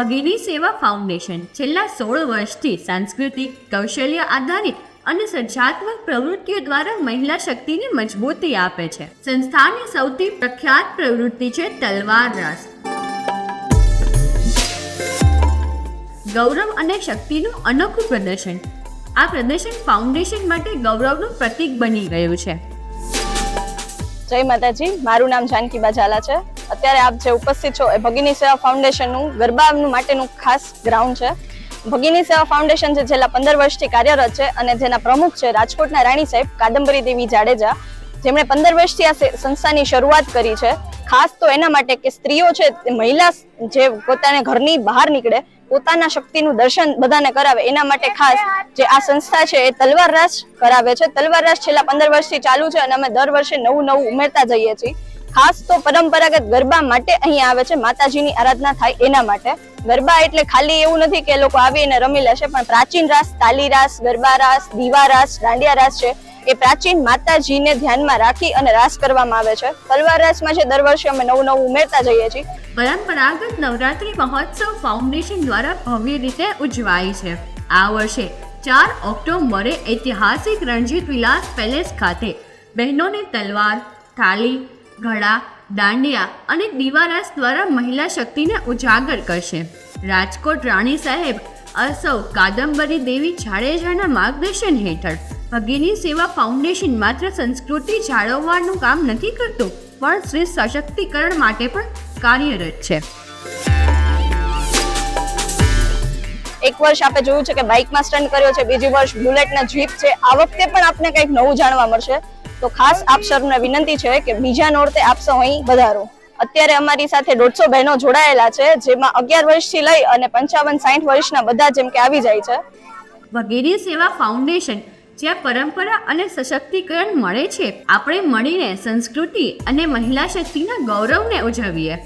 ભગીની સેવા ફાઉન્ડેશન છેલ્લા સોળ વર્ષથી સાંસ્કૃતિક, કૌશલ્ય આધારિત અને સર્જાત્મક પ્રવૃત્તિઓ દ્વારા મહિલા શક્તિને મજબૂતી આપે છે. સંસ્થાની સૌથી પ્રખ્યાત પ્રવૃત્તિ છે તલવાર રાસ. ગૌરવ અને શક્તિનું અનોખું પ્રદર્શન. આ પ્રદર્શન ફાઉન્ડેશન માટે ગૌરવનું પ્રતીક બની ગયું છે. જય માતાજી. મારું નામ જાનકીબા ઝાલા છે. અત્યારે આપ જે ઉપસ્થિત છો એ ભગીની સેવા ફાઉન્ડેશનનું ગરબાનું માટેનું ખાસ ગ્રાઉન્ડ છે. ભગીની સેવા ફાઉન્ડેશન છે છેલ્લા પંદર વર્ષથી કાર્યરત છે અને જેના પ્રમુખ છે રાજકોટના રાણી સાહેબ કાદંબરી દેવી જાડેજા. જેમણે પંદર વર્ષથી આ સંસ્થાની શરૂઆત કરી છે. ખાસ તો એના માટે કે સ્ત્રીઓ છે મહિલા જે પોતાને ઘરની બહાર નીકળે, પોતાના શક્તિનું દર્શન બધાને કરાવે, એના માટે ખાસ જે આ સંસ્થા છે, એ તલવાર રાસ કરાવે છે. તલવાર રાસ છેલ્લા પંદર વર્ષથી ચાલુ છે અને અમે દર વર્ષે નવું નવું ઉમેરતા જઈએ છીએ. ખાસ તો પરંપરાગત ગરબા માટે અહીં આવે છે, માતાજીની આરાધના થાય એના માટે. ગરબા એટલે ખાલી એવું નથી કે લોકો આવીને રમી લેશે, પણ પ્રાચીન રાસ, તાલી રાસ, ગરબા રાસ, દીવા રાસ, દાંડિયા રાસ છે. એ પ્રાચીન માતાજીને ધ્યાનમાં રાખી અને રાસ કરવામાં આવે છે. તલવાર રાસમાં છે દર વર્ષે અમે નવું નવું ઉમેરતા જઈએ છીએ. પરંપરાગત નવરાત્રિ મહોત્સવ ફાઉન્ડેશન દ્વારા ભવ્ય રીતે ઉજવાય છે. આ વર્ષે ચાર ઓક્ટોબરે ઐતિહાસિક રણજીત વિલાસ પેલેસ ખાતે બહેનોને તલવાર, થાળી, ઘડા, દાંડિયા અને દીવારાસ દ્વારા મહિલા શક્તિને ઉજાગર કરશે. રાજકોટ રાણી સાહેબ અસૌ કાદંબરી દેવી જાડેજાના માર્ગદર્શન હેઠળ ભગીની સેવા ફાઉન્ડેશન માત્ર સંસ્કૃતિ જાળવવાનું કામ નથી કરતું પણ સ્ત્રી સશક્તિકરણ માટે પણ કાર્યરત છે. એક વર્ષ આપણે જોયું છે કે બાઇકમાં સ્ટન્ટ કર્યો છે બીજી વર્ષ બુલેટના જીપ છે. આ વખતે પણ આપને કંઈક નવું જાણવા મળશે. તો ખાસ આપ સર્વને વિનંતી છે કે બીજા નોરતે આપ સૌ અહીં વધારો. અત્યારે અમારી સાથે દોઢસો બહેનો જોડાયેલા છે જેમાં અગિયાર વર્ષથી લઈ અને પંચાવન સાઠ વર્ષના બધા જેમ કે આવી જાય છે. વગેરે સેવા ફાઉન્ડેશન જ્યાં પરંપરા અને સશક્તિકરણ મળે છે આપણે મળીને સંસ્કૃતિ અને મહિલા શક્તિના ગૌરવને ઉજવીએ.